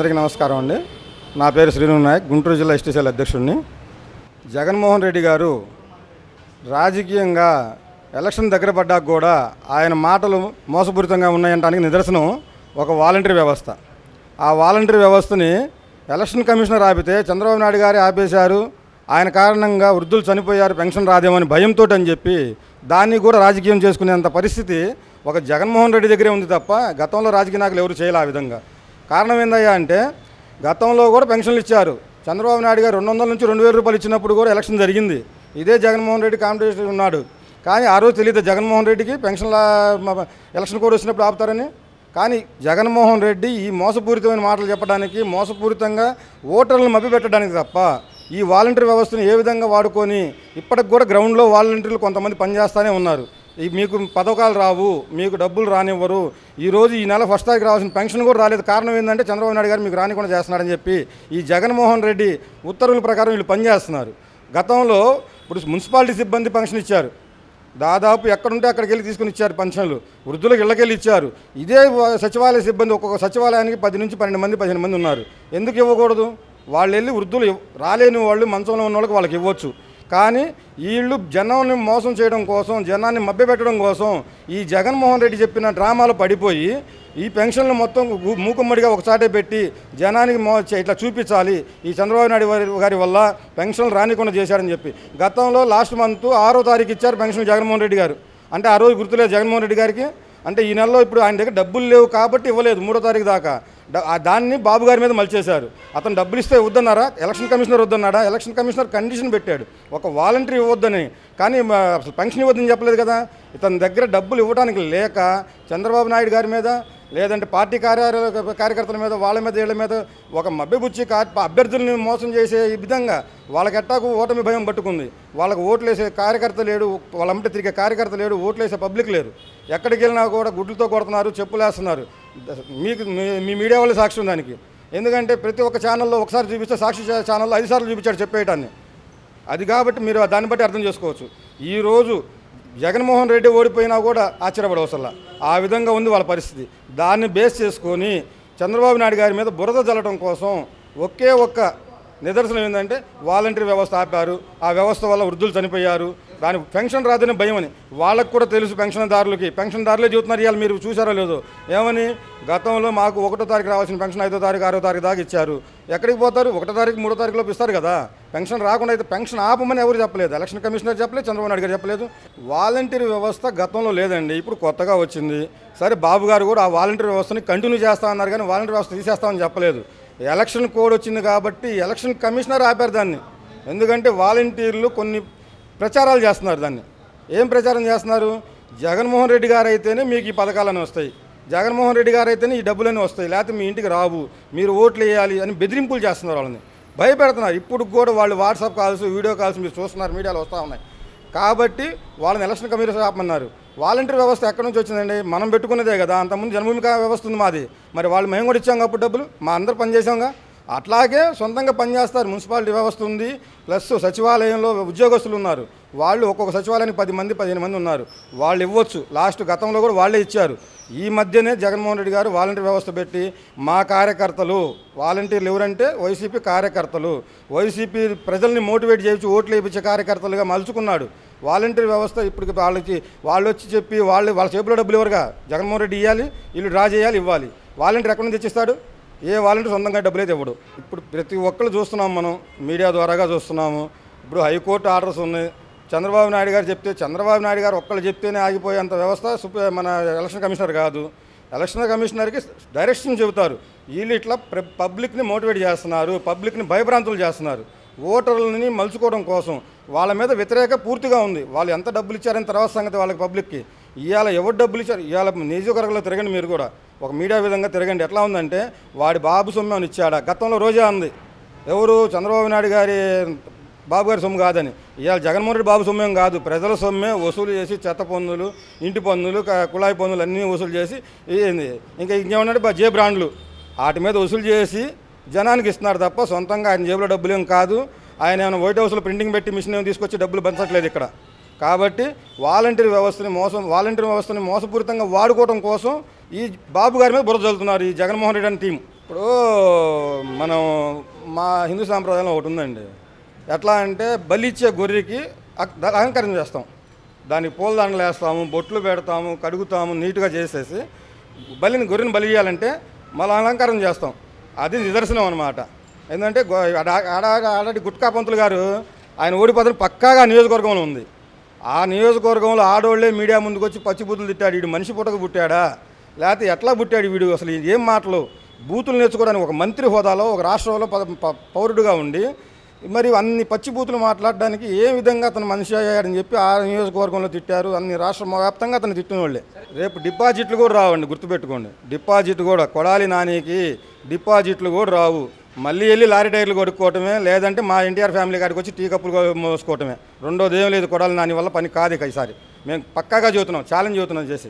అందరికీ నమస్కారం అండి. నా పేరు శ్రీను నాయక్ గుంటూరు జిల్లా ఎస్టీసీఎల్ అధ్యక్షుడిని. జగన్మోహన్ రెడ్డి గారు రాజకీయంగా ఎలక్షన్ దగ్గర పడ్డాక కూడా ఆయన మాటలు మోసపూరితంగా ఉన్నాయంటానికి నిదర్శనం ఒక వాలంటరీ వ్యవస్థ. ఆ వాలంటరీ వ్యవస్థని ఎలక్షన్ కమిషనర్ ఆపితే చంద్రబాబు నాయుడు గారు ఆపేశారు. ఆయన కారణంగా వృద్ధులు చనిపోయారు పెన్షన్ రాదేమని భయంతో అని చెప్పి దాన్ని కూడా రాజకీయం చేసుకునేంత పరిస్థితి ఒక జగన్మోహన్ రెడ్డి దగ్గరే ఉంది తప్ప గతంలో రాజకీయ నాయకులు ఎవరు చేయలే ఆ విధంగా. కారణం ఏందయ్యా అంటే గతంలో కూడా పెన్షన్లు ఇచ్చారు. చంద్రబాబు నాయుడు గారు రెండు వందల నుంచి రెండు వేల రూపాయలు ఇచ్చినప్పుడు కూడా ఎలక్షన్ జరిగింది. ఇదే జగన్మోహన్ రెడ్డి కాంపిటీషన్ ఉన్నాడు. కానీ ఆ రోజు తెలియదు జగన్మోహన్ రెడ్డికి పెన్షన్ల ఎలక్షన్ కోడ్ వచ్చినప్పుడు ఆపుతారని. కానీ జగన్మోహన్ రెడ్డి ఈ మోసపూరితమైన మాటలు చెప్పడానికి మోసపూరితంగా ఓటర్లను మభ్యపెట్టడానికి తప్ప ఈ వాలంటీర్ వ్యవస్థను ఏ విధంగా వాడుకొని ఇప్పటికి కూడా గ్రౌండ్లో వాలంటీర్లు కొంతమంది పనిచేస్తూనే ఉన్నారు. మీకు పథకాలు రావు మీకు డబ్బులు రానివ్వరు. ఈరోజు ఈ నెల ఫస్ట్ తారీఖు రావాల్సిన పెన్షన్ కూడా రాలేదు. కారణం ఏంటంటే చంద్రబాబు నాయుడు గారు మీకు రానికుండా చేస్తున్నాడని చెప్పి ఈ జగన్మోహన్ రెడ్డి ఉత్తర్వుల ప్రకారం వీళ్ళు పనిచేస్తున్నారు. గతంలో ఇప్పుడు మున్సిపాలిటీ సిబ్బంది పెన్షన్ ఇచ్చారు. దాదాపు ఎక్కడుంటే అక్కడికి వెళ్ళి తీసుకుని ఇచ్చారు పెన్షన్లు. వృద్ధులకు ఇళ్ళకెళ్ళి ఇచ్చారు. ఇదే సచివాలయ సిబ్బంది ఒక్కొక్క సచివాలయానికి పది నుంచి పన్నెండు మంది పదిహేను మంది ఉన్నారు. ఎందుకు ఇవ్వకూడదు? వాళ్ళు వెళ్ళి వృద్ధులు రాలేని వాళ్ళు మంచంలో ఉన్న వాళ్ళకి వాళ్ళకి ఇవ్వచ్చు. కానీ వీళ్ళు జనాన్ని మోసం చేయడం కోసం జనాన్ని మభ్యపెట్టడం కోసం ఈ జగన్మోహన్ రెడ్డి చెప్పిన డ్రామాలు పడిపోయి ఈ పెన్షన్లు మొత్తం మూకుమ్మడిగా ఒకసాటే పెట్టి జనానికి మో ఇట్లా చూపించాలి. ఈ చంద్రబాబు నాయుడు గారి వల్ల పెన్షన్లు రానికుండా చేశారని చెప్పి. గతంలో లాస్ట్ మంత్ ఆరో తారీఖు ఇచ్చారు పెన్షన్ జగన్మోహన్ రెడ్డి గారు. అంటే ఆ రోజు గుర్తులేదు జగన్మోహన్ రెడ్డి గారికి. అంటే ఈ నెలలో ఇప్పుడు ఆయన దగ్గర డబ్బులు లేవు కాబట్టి ఇవ్వలేదు మూడో తారీఖు దాకా. ఆ దాన్ని బాబు గారి మీద మలిచేశారు. అతను డబ్బులు ఇస్తే వద్దన్నారా? ఎలక్షన్ కమిషనర్ వద్దన్నాడా? ఎలక్షన్ కమిషనర్ కండిషన్ పెట్టాడు. ఒక వాలంటీర్ ఇవ్వద్దని. కానీ అసలు పెన్షన్ ఇవ్వద్దని చెప్పలేదు కదా. ఇతని దగ్గర డబ్బులు ఇవ్వడానికి లేక చంద్రబాబు నాయుడు గారి మీద లేదంటే పార్టీ కార్యాలయ కార్యకర్తల మీద వాళ్ళ మీద వీళ్ళ మీద ఒక మభ్యబుచ్చి కా అభ్యర్థుల్ని మోసం చేసే ఈ విధంగా వాళ్ళకి ఎట్టాకు ఓటమి భయం పట్టుకుంది. వాళ్ళకి ఓట్లు వేసే కార్యకర్త లేడు వాళ్ళంటే తిరిగే కార్యకర్త లేడు ఓట్లు వేసే పబ్లిక్ లేరు. ఎక్కడికి వెళ్ళినా కూడా గుడ్లతో కొడుతున్నారు చెప్పులు వేస్తున్నారు. మీకు మీ- మీ మీడియా వాళ్ళు సాక్షి దానికి. ఎందుకంటే ప్రతి ఒక్క ఛానల్లో ఒకసారి చూపిస్తే సాక్షి ఛానల్లో ఐదు సార్లు చూపించాడు చెప్పేయటాన్ని. అది కాబట్టి మీరు దాన్ని బట్టి అర్థం చేసుకోవచ్చు. ఈరోజు జగన్మోహన్ రెడ్డి ఓడిపోయినా కూడా ఆశ్చర్యపడవసల్లా ఆ విధంగా ఉంది వాళ్ళ పరిస్థితి. దాన్ని బేస్ చేసుకొని చంద్రబాబు నాయుడు గారి మీద బురద జల్లడం కోసం ఒకే ఒక్క నిదర్శనం ఏంటంటే వాలంటీర్ వ్యవస్థ ఆపారు. ఆ వ్యవస్థ వల్ల వృద్ధులు చనిపోయారు. దాని పెన్షన్ రాదని భయం అని. వాళ్ళకు కూడా తెలుసు పెన్షన్దారులకి. పెన్షన్దారులే చెబుతున్నారు ఇవాళ మీరు చూసారో లేదో. ఏమని? గతంలో మాకు ఒకటో తారీఖు రావాల్సిన పెన్షన్ ఐదో తారీఖు ఆరో తారీఖు దాకా ఇచ్చారు. ఎక్కడికి పోతారు? ఒకటో తారీఖు మూడో తారీఖులోపు ఇస్తారు కదా. పెన్షన్ రాకుండా అయితే పెన్షన్ ఆపమని ఎవరు చెప్పలేదు. ఎలక్షన్ కమిషనర్ చెప్పలేదు చంద్రబాబు నాయుడు గారు చెప్పలేదు. వాలంటీర్ వ్యవస్థ గతంలో లేదండి. ఇప్పుడు కొత్తగా వచ్చింది. సరే బాబు గారు కూడా ఆ వాలంటీర్ వ్యవస్థని కంటిన్యూ చేస్తా అన్నారు కానీ వాలంటీర్ వ్యవస్థ తీసేస్తామని చెప్పలేదు. ఎలక్షన్ కోడ్ వచ్చింది కాబట్టి ఎలక్షన్ కమిషనర్ ఆపారు దాన్ని. ఎందుకంటే వాలంటీర్లు కొన్ని ప్రచారాలు చేస్తున్నారు దాన్ని. ఏం ప్రచారం చేస్తున్నారు? జగన్మోహన్ రెడ్డి గారు అయితేనే మీకు ఈ పథకాలని వస్తాయి. జగన్మోహన్ రెడ్డి గారు అయితేనే ఈ డబ్బులన్నీ వస్తాయి. లేకపోతే మీ ఇంటికి రావు. మీరు ఓట్లు వేయాలి అని బెదిరింపులు చేస్తున్నారు వాళ్ళని. భయపెడుతున్నారు. ఇప్పుడు కూడా వాళ్ళు వాట్సాప్ కాల్స్ వీడియో కాల్స్ మీరు చూస్తున్నారు. మీడియాలో వస్తూ ఉన్నాయి. కాబట్టి వాళ్ళని ఎలక్షన్ కమిషన్ ఆపమన్నారు వాలంటీర్ వ్యవస్థ ఎక్కడి నుంచి వచ్చిందండి? మనం పెట్టుకున్నదే కదా. అంతకుముందు జన్మభూమి వ్యవస్థ ఉంది మాది. మరి వాళ్ళు మేము కూడా ఇచ్చాం అప్పుడు డబ్బులు. మా అందరూ పనిచేసాంగా. అట్లాగే సొంతంగా పనిచేస్తారు. మున్సిపాలిటీ వ్యవస్థ ఉంది. ప్లస్ సచివాలయంలో ఉద్యోగస్తులు ఉన్నారు. వాళ్ళు ఒక్కొక్క సచివాలయానికి పది మంది పదిహేను మంది ఉన్నారు. వాళ్ళు ఇవ్వచ్చు. లాస్ట్ గతంలో కూడా వాళ్ళే ఇచ్చారు. ఈ మధ్యనే జగన్మోహన్ రెడ్డి గారు వాలంటీర్ వ్యవస్థ పెట్టి మా కార్యకర్తలు వాలంటీర్లు ఎవరంటే వైసీపీ కార్యకర్తలు. వైసీపీ ప్రజల్ని మోటివేట్ చేయించి ఓట్లు వేయించే కార్యకర్తలుగా మలుచుకున్నాడు. వాలంటీర్ వ్యవస్థ ఇప్పటికి వాళ్ళకి వాళ్ళు వచ్చి చెప్పి వాళ్ళు వాళ్ళ చేతిలో డబ్బులు ఎవరుగా? జగన్మోహన్ రెడ్డి ఇవ్వాలి వీళ్ళు డ్రా చేయాలి ఇవ్వాలి. వాలంటీర్ ఎక్కడి నుంచి తెచ్చిస్తాడు? ఏ వాలంటీర్ సొంతంగా డబ్బులు అయితే ఇవ్వడు. ఇప్పుడు ప్రతి ఒక్కరు చూస్తున్నాం మనం మీడియా ద్వారాగా చూస్తున్నాము. ఇప్పుడు హైకోర్టు ఆర్డర్స్ ఉన్నాయి. చంద్రబాబు నాయుడు గారు చెప్తే చంద్రబాబు నాయుడు గారు ఒక్కళ్ళు చెప్తేనే ఆగిపోయేంత వ్యవస్థ మన ఎలక్షన్ కమిషనర్ కాదు. ఎలక్షన్ కమిషనర్కి డైరెక్షన్ చెబుతారు. వీళ్ళు ఇట్లా పబ్లిక్ని మోటివేట్ చేస్తున్నారు పబ్లిక్ని భయభ్రాంతులు చేస్తున్నారు. ఓటర్లని మలుచుకోవడం కోసం వాళ్ళ మీద వ్యతిరేక పూర్తిగా ఉంది. వాళ్ళు ఎంత డబ్బులు ఇచ్చారని తర్వాత సంగతి వాళ్ళకి పబ్లిక్కి. ఇవాళ ఎవరు డబ్బులు ఇచ్చారు? ఇవాళ నియోజకవర్గంలో తిరగండి మీరు కూడా. ఒక మీడియా విధంగా తిరగండి. ఎట్లా ఉందంటే వాడి బాబు సొమ్ము అని ఇచ్చాడా? గతంలో రోజా ఉంది ఎవరు? చంద్రబాబు నాయుడు గారి బాబు గారి సొమ్ము కాదని. ఇవాళ జగన్మోహన్ రెడ్డి బాబు సొమ్మేం కాదు. ప్రజల సొమ్మే వసూలు చేసి చెత్త పన్నులు ఇంటి పన్నులు కుళాయి పన్నులు అన్నీ వసూలు చేసి ఏంది? ఇంకా ఇంకేమన్నాడు జే బ్రాండ్లు వాటి మీద వసూలు చేసి జనానికి ఇస్తున్నారు తప్ప సొంతంగా ఆయన జేబులో డబ్బులు ఏం కాదు. ఆయన ఏమైనా వైట్ హౌస్లో ప్రింటింగ్ పెట్టి మిషన్ ఏమి తీసుకొచ్చి డబ్బులు పంచట్లేదు ఇక్కడ. కాబట్టి వాలంటీర్ వ్యవస్థని మోసం వాలంటీర్ వ్యవస్థని మోసపూరితంగా వాడుకోవడం కోసం ఈ బాబు గారి మీద బురద చల్లుతున్నారు ఈ జగన్మోహన్ రెడ్డి అనే టీం ఇప్పుడు మనం మా హిందూ సాంప్రదాయంలో ఒకటి ఉందండి ఎట్లా అంటే బలిచ్చే గొర్రెకి అక్- అలంకరణ చేస్తాం దానికి పూలదండలు వేస్తాము బొట్లు పెడతాము కడుగుతాము నీట్గా చేసేసి బలిని గొర్రెని బలి చేయాలంటే మళ్ళీ అలంకారం చేస్తాం అది నిదర్శనం అనమాట ఎందుకంటే గో- ఆడ- ఆడ- ఆల్రెడీ గుట్కా పంతులు గారు ఆయన ఓడిపోతున్న పక్కాగా నియోజకవర్గంలో ఉంది ఆ నియోజకవర్గంలో ఆడోళ్ళే మీడియా ముందుకు వచ్చి పచ్చి బూతులు తిట్టాడు వీడు మనిషి పుట్టక పుట్టాడా? లేకపోతే ఎట్లా పుట్టాడు వీడు అసలు? ఏం మాటలు? బూతులు నేర్చుకోవడానికి ఒక మంత్రి హోదాలో ఒక రాష్ట్రంలో పద- ప- పౌరుడుగా ఉండి మరి అన్ని పచ్చి బూతులు మాట్లాడడానికి ఏ విధంగా అతను మనిషి అయ్యాడని చెప్పి ఆ నియోజకవర్గంలో తిట్టారు అన్ని రాష్ట్ర వ్యాప్తంగా అతను తిట్టిన వాళ్ళే రేపు డిపాజిట్లు కూడా రావండి గుర్తుపెట్టుకోండి. డిపాజిట్ కూడా కొడాలి నానికి డిపాజిట్లు కూడా రావు. మళ్ళీ వెళ్ళి లారీ టైర్లు కొడుకోవటమే లేదంటే మా ఎన్టీఆర్ ఫ్యామిలీ కాడికి వచ్చి టీ కప్పులు మోసుకోవటమే. రెండోది ఏం లేదు కొడాలి నాని వల్ల పని కాదు ఇక ఈసారి. మేము పక్కాగా చెబుతున్నాం ఛాలెంజ్ చెబుతున్నాం చేసి.